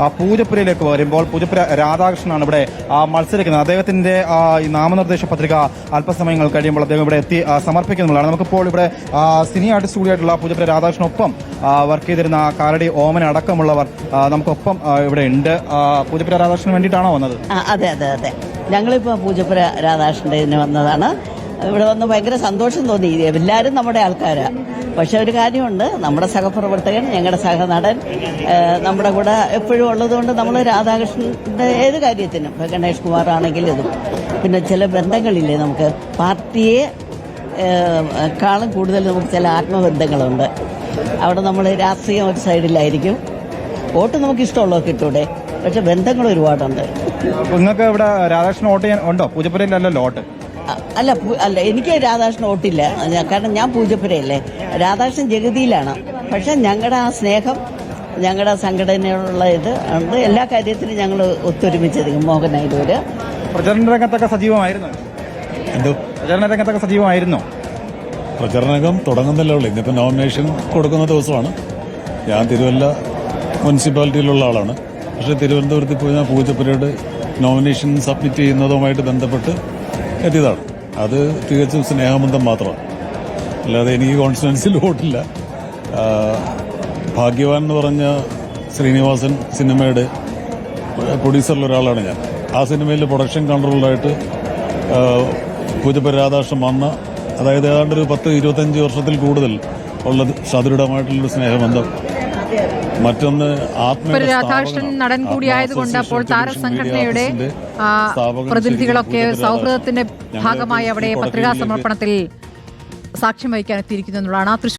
ആ, പൂജപ്പുരയിലേക്ക് വരുമ്പോൾ പൂജപ്പുര രാധാകൃഷ്ണനാണ് ഇവിടെ മത്സരിക്കുന്നത്. അദ്ദേഹത്തിന്റെ ഈ നാമനിർദ്ദേശ പത്രിക അല്പസമയങ്ങൾ കഴിയുമ്പോൾ അദ്ദേഹം ഇവിടെ എത്തി സമർപ്പിക്കുന്നതാണ് നമുക്കിപ്പോൾ ഇവിടെ സിനി ആർട്ടിസ്റ്റ് കൂടിയായിട്ടുള്ള പൂജപ്പുര രാധാകൃഷ്ണനൊപ്പം വർക്ക് ചെയ്തിരുന്ന കാലടി ഓമന അടക്കമുള്ളവർ നമുക്കൊപ്പം ഇവിടെ ഉണ്ട്. പൂജപ്പുര രാധാകൃഷ്ണന് വേണ്ടിയിട്ടാണോ വന്നത്? അതെ അതെ അതെ. ഞങ്ങളിപ്പോൾ പൂജപ്പുര രാധാകൃഷ്ണന്റെ വന്നതാണ്. ഇവിടെ വന്ന് ഭയങ്കര സന്തോഷം തോന്നി. എല്ലാവരും നമ്മുടെ ആൾക്കാരാണ് പക്ഷെ ഒരു കാര്യമുണ്ട്. നമ്മുടെ സഹപ്രവർത്തകൻ ഞങ്ങളുടെ സഹനടൻ നമ്മുടെ കൂടെ എപ്പോഴും ഉള്ളതുകൊണ്ട് നമ്മൾ രാധാകൃഷ്ണന്റെ ഏത് കാര്യത്തിനും ഗണേഷ് കുമാർ ആണെങ്കിലും ഇതും പിന്നെ ചില ബന്ധങ്ങളില്ലേ നമുക്ക്? പാർട്ടിയെ കാളും കൂടുതൽ നമുക്ക് ചില ആത്മബന്ധങ്ങളുണ്ട്. അവിടെ നമ്മൾ രാഷ്ട്രീയം ഒരു സൈഡിലായിരിക്കും. വോട്ട് നമുക്ക് ഇഷ്ടമുള്ളത് കിട്ടൂടെ? പക്ഷെ ബന്ധങ്ങൾ ഒരുപാടുണ്ട്. നിങ്ങൾക്ക് ഇവിടെ രാധാകൃഷ്ണൻ വോട്ട് ചെയ്യാൻ ഉണ്ടോ? പൂജപ്പുരയിലല്ലോ വോട്ട്? അല്ല അല്ല എനിക്ക് രാധാകൃഷ്ണൻ ഓട്ടില്ല കാരണം ഞാൻ പൂജപ്പുരയല്ലേ. രാധാകൃഷ്ണൻ ജഗതിയിലാണ്. പക്ഷെ ഞങ്ങളുടെ ആ സ്നേഹം ഞങ്ങളുടെ സംഘടനയോടുള്ള ഇത് ഉണ്ട് എല്ലാ കാര്യത്തിലും ഞങ്ങൾ ഒത്തൊരുമിച്ചധികം മോഹനായിരൂര് പ്രചരണ രംഗത്തൊക്കെ സജീവമായിരുന്നു? എന്തോ? പ്രചരണ രംഗത്തൊക്കെ സജീവമായിരുന്നോ? പ്രചരണകം തുടങ്ങുന്നല്ലേ ഉള്ളൂ. ഇന്നിപ്പോൾ നോമിനേഷൻ കൊടുക്കുന്ന ദിവസമാണ്. ഞാൻ തിരുവല്ല മുനിസിപ്പാലിറ്റിയിലുള്ള ആളാണ്. പക്ഷേ തിരുവനന്തപുരത്ത് പോയി ഞാൻ പൂജപ്പുരയുടെ നോമിനേഷൻ സബ്മിറ്റ് ചെയ്യുന്നതുമായിട്ട് ബന്ധപ്പെട്ട് എത്തിയതാണ് അത് തികച്ചും സ്നേഹബന്ധം മാത്രമാണ്. അല്ലാതെ എനിക്ക് കോൺഫിഡൻസിൽ വോട്ടില്ല ആ, ഭാഗ്യവാൻ എന്ന് പറഞ്ഞ ശ്രീനിവാസൻ സിനിമയുടെ പ്രൊഡ്യൂസറിൽ ഒരാളാണ് ഞാൻ. ആ സിനിമയിൽ പ്രൊഡക്ഷൻ കൺട്രോളറായിട്ട് പൂജപ്പുര രാധാകൃഷ്ണൻ വന്ന അതായത് ഏതാണ്ട് ഒരു പത്ത് ഇരുപത്തഞ്ച് വർഷത്തിൽ കൂടുതൽ ഉള്ളത് സദൃഢമായിട്ടുള്ളൊരു സ്നേഹബന്ധം മറ്റൊന്ന് ഒരു രാധാകൃഷ്ണൻ നടൻ കൂടിയായതുകൊണ്ട് അപ്പോൾ താരസംഘടനയുടെ പ്രതിനിധികളൊക്കെ സൗഹൃദത്തിന്റെ ഭാഗമായി അവിടെ പത്രികാ സമർപ്പണത്തിൽ സാക്ഷ്യം വഹിക്കാൻ എത്തിയിരിക്കുന്നു എന്നുള്ളതാണ്. ആ തൃശ്ശൂർ